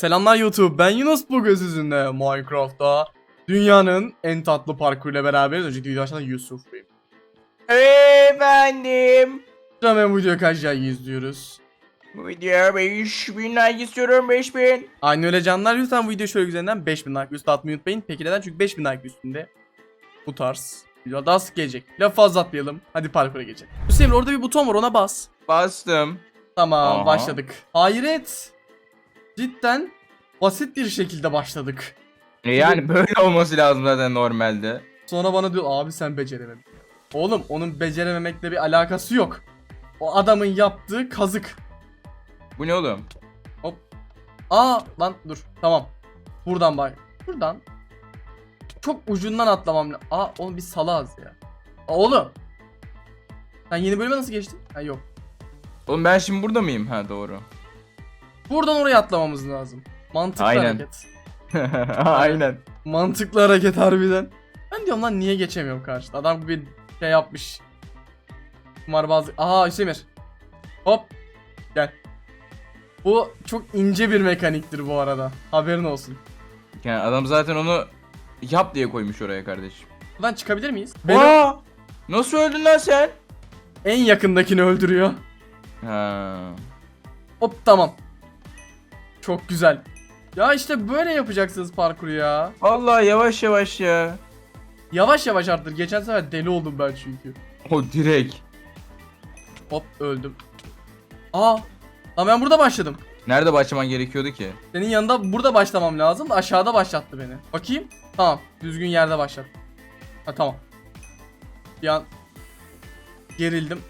Selamlar YouTube. Ben Yunus bugün sizinle Minecraft'ta dünyanın en tatlı parkuruyla beraberiz. Öncelikle video açan Yusuf Bey. Efendim. Hemen video kaç like izliyoruz. Bu videoya 5000 like istiyorum 5000. Aynı öyle canlar. Lütfen bu video şöyle güzelinden 5000 like üstü atmayı unutmayın. Peki neden? Çünkü 5000 like üstünde bu tarz video daha sık gelecek. Lafı fazla atmayalım. Hadi parkura geçelim. Hüseyin orada bir buton var ona bas. Bastım. Tamam Aha. başladık. Hayret. Cidden basit bir şekilde başladık. E yani böyle olması lazım zaten normalde. Sonra bana diyor abi sen beceremedin. Oğlum onun becerememekle bir alakası yok. O adamın yaptığı kazık. Bu ne oğlum? Aa lan dur tamam. Buradan bak. Buradan. Çok ucundan atlamam lazım. Aa oğlum biz salağız ya. Aa, oğlum. Sen yeni bölüme nasıl geçtin? Ha yok. Oğlum ben şimdi burada mıyım? Ha doğru. Buradan oraya atlamamız lazım. Mantıklı Aynen. hareket. Aynen. Mantıklı hareket harbiden. Ben diyorum lan niye geçemiyorum karşıda. Adam bir şey yapmış. Kumarbazlık. Aha Hüsemir. Hop. Gel. Bu çok ince bir mekaniktir bu arada. Haberin olsun. Yani adam zaten onu yap diye koymuş oraya kardeşim. Buradan çıkabilir miyiz? Beni Aa! Nasıl öldün lan sen? en yakındakini öldürüyor. Ha. Hop tamam. Çok güzel. Ya işte böyle yapacaksınız parkuru ya. Vallahi yavaş yavaş ya. Yavaş yavaş arttır. Geçen sefer deli oldum ben çünkü. O direkt. Hop öldüm. Aa. Lan ben burada başladım. Nerede başlaman gerekiyordu ki? Senin yanında burada başlamam lazım da aşağıda başlattı beni. Bakayım. Tamam. Düzgün yerde başlat. Ha tamam. Bir an gerildim.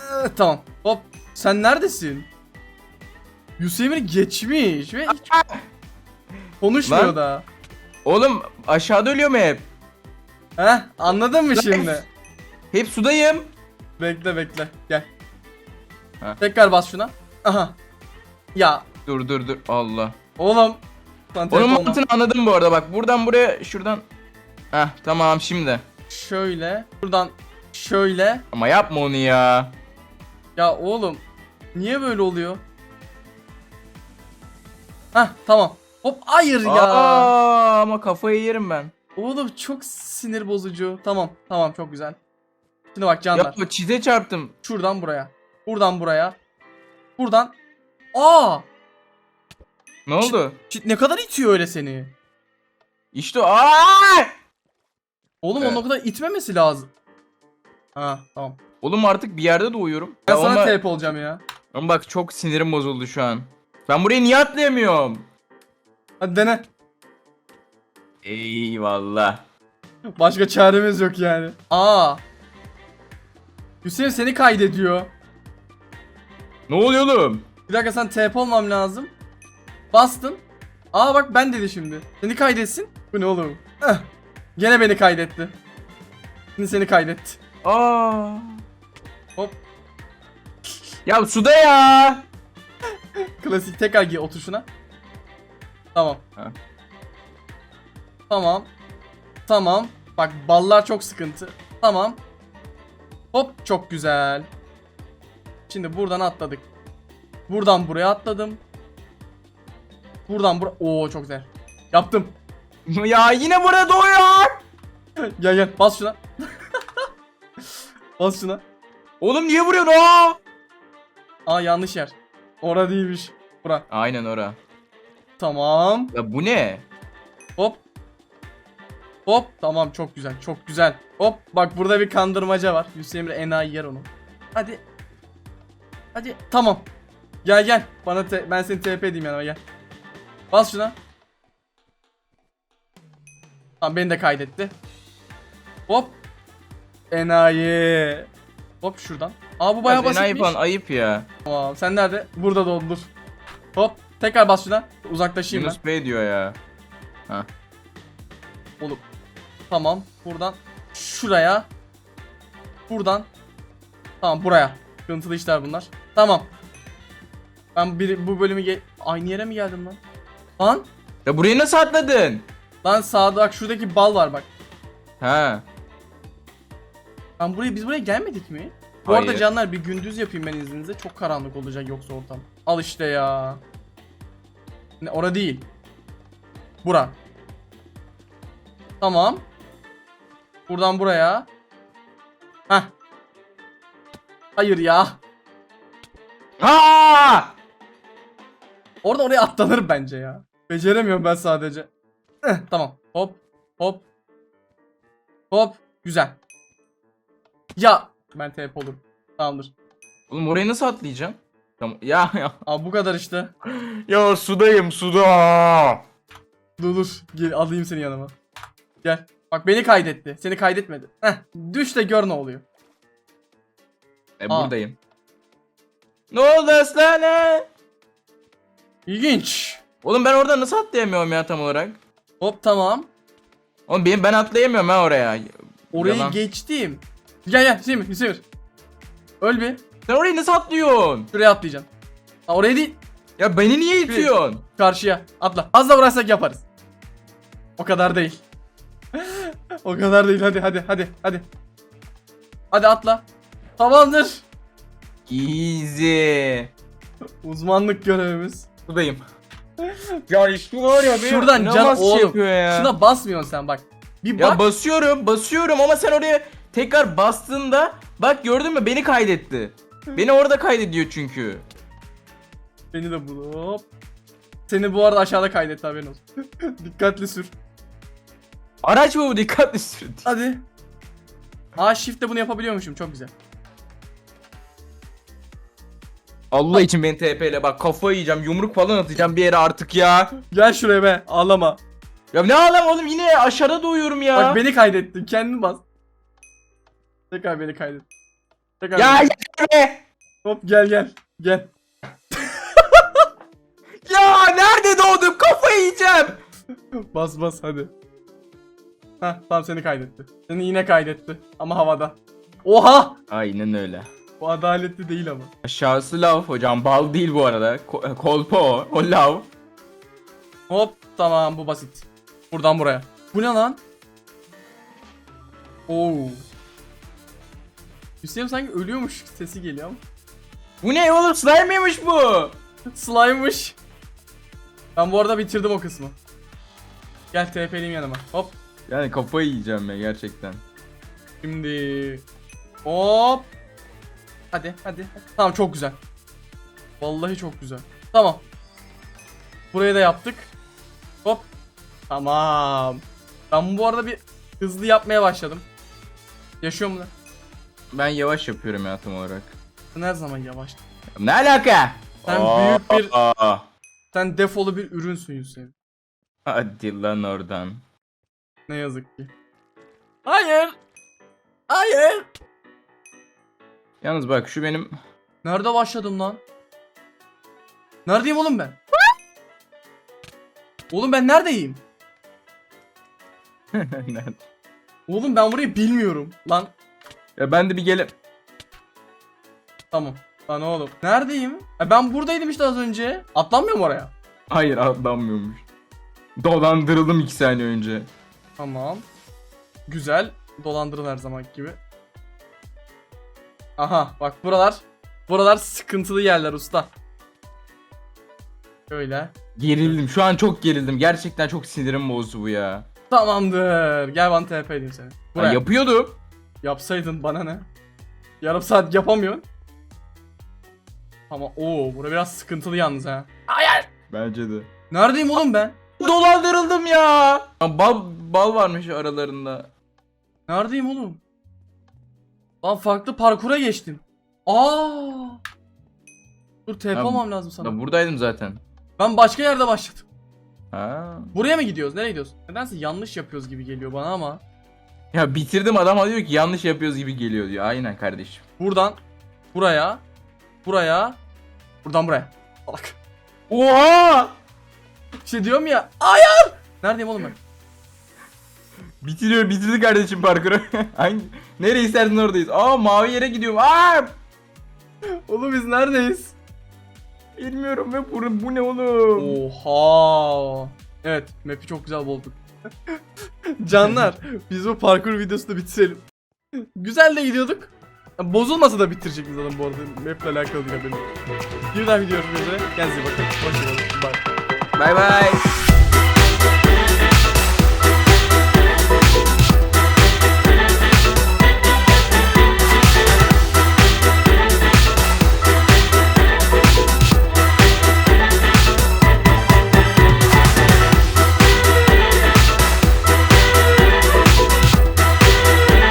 Ee, tamam. Hop. Sen neredesin? Yusemir geçmiş ve hiç konuşmuyor Lan. da. Oğlum aşağıda ölüyorum hep. Heh anladın mı şimdi? Hep sudayım. bekle bekle. Gel. Ha. Tekrar bas şuna. Aha. Ya Dur dur dur. Allah. oğlum. Lan Onun telefon mantığını anladım bu arada bak. Buradan buraya şuradan. Heh tamam şimdi. Şöyle. Buradan şöyle. Ama yapma onu ya. Ya oğlum niye böyle oluyor? Heh tamam. Hop hayır ya. Aa, ama kafayı yerim ben. Oğlum çok sinir bozucu. Tamam tamam çok güzel. Şimdi bak canlar. Yapma çize çarptım. Şuradan buraya. Buradan buraya. Buradan. Aa! Ne oldu? Şi- Ne kadar itiyor öyle seni? İşte. Aa! Oğlum Evet. onun o kadar itmemesi lazım. Ha tamam. Oğlum artık bir yerde doğuyorum. Ben Ya sana ona- TP olacağım ya. Ama bak çok sinirim bozuldu şu an. Ben buraya niye atlayamıyorum? Hadi dene. Eyvallah. Başka çaremiz yok yani. Aa. Hüseyin seni kaydediyor. Ne oluyor oğlum? Bir dakika sen TP olmam lazım. Bastın. Aa bak ben dedi şimdi. Seni kaydetsin. Bu ne oğlum? Eh. Gene beni kaydetti. Şimdi seni kaydetti. Aa. Hop. Ya suda ya. Klasik tekrar gir otur şuna. Tamam. Ha. Tamam. Tamam. Bak ballar çok sıkıntı. Tamam. Hop çok güzel. Şimdi buradan atladık. Buradan buraya atladım. Buradan buraya. Oo çok güzel. Yaptım. ya yine burada doğuyor. Gel gel bas şuna. bas şuna. Oğlum niye vuruyorsun? Aa! Aa yanlış yer. Ora değilmiş. Bura. Aynen ora. Tamam. Ya bu ne? Hop. Hop. Tamam çok güzel. Çok güzel. Hop. Bak burada bir kandırmaca var. Hüseyin Emre enayi yer onu. Hadi. Hadi. Tamam. Gel gel. Bana te- ben seni TP edeyim yanıma gel. Bas şuna. Tamam beni de kaydetti. Hop. Enayi. Hop şuradan. Aa bu bayağı basitmiş. falan ayıp ya. Tamam sen nerede? Burada dondur. Hop. Tekrar bas şuna. Uzaklaşayım ben. Yunus Bey diyor ya. Oğlum. Tamam. Buradan şuraya. Buradan. Tamam buraya. Sıkıntılı işler bunlar. Tamam. Ben bir, bu bölümü ge- aynı yere mi geldim lan? Lan. Ya buraya nasıl atladın? Lan sağda bak şuradaki bal var bak. Ha. Ben buraya biz buraya gelmedik mi? Bu arada canlar bir gündüz yapayım ben izninizle. Çok karanlık olacak yoksa ortam. Al işte ya. Ne, ora değil. Bura. Tamam. Buradan buraya. Heh. Hayır ya. Aa! Orada oraya atlanır bence ya. Beceremiyorum ben sadece. Eh, tamam. Hop. Hop. Hop. Güzel. Ya. Ben TP olurum. Tamamdır. Oğlum orayı nasıl atlayacağım? Tamam. Ya ya. Aa bu kadar işte. Ya sudayım suda. Dur dur. Gel alayım seni yanıma. Gel. Bak beni kaydetti. Seni kaydetmedi. Heh. Düş de gör ne oluyor. E Aa. buradayım. Ne oldu aslanım? İlginç. Oğlum ben orada nasıl atlayamıyorum ya tam olarak? Hop tamam. Oğlum benim ben atlayamıyorum ha oraya. Orayı Yalan. geçtim. Gel gel Hüseyin Hüseyin. Öl bir. Sen orayı nasıl atlıyorsun? Şuraya atlayacaksın. Ha, oraya değil. Ya beni niye itiyorsun? Karşıya atla. Az da vurarsak yaparız. O kadar değil. o kadar değil. Hadi hadi hadi hadi. Hadi atla. Tamamdır. Easy. Uzmanlık görevimiz. Buradayım. ya işte var ya benim Şuradan can inanılmaz şey oğlum. yapıyor ya. Şuna basmıyorsun sen bak. Bir Ya bak. basıyorum basıyorum ama sen oraya tekrar bastığında bak gördün mü beni kaydetti. Beni orada kaydediyor çünkü. Beni de bul. Hop. Seni bu arada aşağıda kaydetti haberin olsun. Dikkatli sür. Araç mı bu dikkatli sür. Hadi. Aa shift'te bunu yapabiliyormuşum. Çok güzel. Allah için beni TP ile bak kafayı yiyeceğim yumruk falan atacağım bir yere artık ya. Gel şuraya be. Ağlama. Ya ne alam oğlum yine aşağıda doğuyorum ya. Bak beni kaydettin. Kendin bas. Tekrar beni kaydet. Tekrar Ya beni- ya be. Hop gel gel. Gel. Ya nerede doğdum kafayı yiyeceğim. Bas bas hadi. Heh tamam seni kaydetti. Seni yine kaydetti. Ama havada. Oha! Aynen öyle. Bu adaletli değil ama. Aşağısı lav hocam bal değil bu arada. Ko- kolpa o. O lav. Hop tamam bu basit. Buradan buraya. Bu ne lan? Oo. Hüseyin sanki ölüyormuş sesi geliyor ama. Bu ne oğlum slime miymiş bu? Slime'mış. Ben bu arada bitirdim o kısmı. Gel TP'liyim yanıma. Hop. Yani kafayı yiyeceğim ya gerçekten. Şimdi. Hop. Hadi hadi. hadi. Tamam çok güzel. Vallahi çok güzel. Tamam. Burayı da yaptık. Hop. Tamam. Ben bu arada bir hızlı yapmaya başladım. Yaşıyor mu lan? Ben yavaş yapıyorum ya tam olarak. Sen her zaman yavaş. Ne alaka? Sen büyük bir- Aa, Sen defolu bir ürünsün Hüseyin. Hadi lan oradan. Ne yazık ki. Hayır. Hayır. Yalnız bak şu benim Nerede başladım lan? Neredeyim oğlum ben? Oğlum ben neredeyim? Oğlum ben burayı bilmiyorum. Lan ya ben de bir gele tamam. Lan oğlum. Neredeyim? E ben buradaydım işte az önce. Atlanmıyor mu oraya? Hayır atlanmıyormuş. Dolandırıldım iki saniye önce. Tamam. Güzel. Dolandırın her zaman gibi. Aha bak buralar. Buralar sıkıntılı yerler usta. Şöyle. Gerildim. Şu an çok gerildim. Gerçekten çok sinirim bozdu bu ya. Tamamdır. Gel bana TP edeyim seni. Ya Buraya. yapıyordum. Yapsaydın bana ne? Yarım saat yapamıyorsun. Ama o bura biraz sıkıntılı yalnız ha. Bence de. Neredeyim oğlum ben? Dolandırıldım ya. Ya Bal bal varmış aralarında. Neredeyim oğlum? Lan farklı parkura geçtim. Aa! Dur TP olmam lazım sana. Ya buradaydım zaten. Ben başka yerde başladım. Ha. Buraya mı gidiyoruz? Nereye gidiyoruz? Nedense yanlış yapıyoruz gibi geliyor bana ama. Ya bitirdim adam diyor ki yanlış yapıyoruz gibi geliyor diyor. Aynen kardeşim. Buradan buraya, buraya, buradan buraya. Salak. Oha! Şey diyorum ya. Hayır! Neredeyim oğlum ben? Bitiriyor, bitirdi kardeşim parkuru. Hangi? Nereye istersen oradayız. Aa mavi yere gidiyorum. Aa! Oğlum biz neredeyiz? Bilmiyorum ve bu, bu ne oğlum? Oha. Evet, map'i çok güzel bulduk. Canlar, biz bu parkur videosunu bitirelim. Güzel de gidiyorduk. Bozulmasa da bitirecektik zaten bu arada. Map'le alakalı değil haberim. Bir daha video görüşmek. Kendinize bakın. Hoşçakalın. Bye. Bay bay.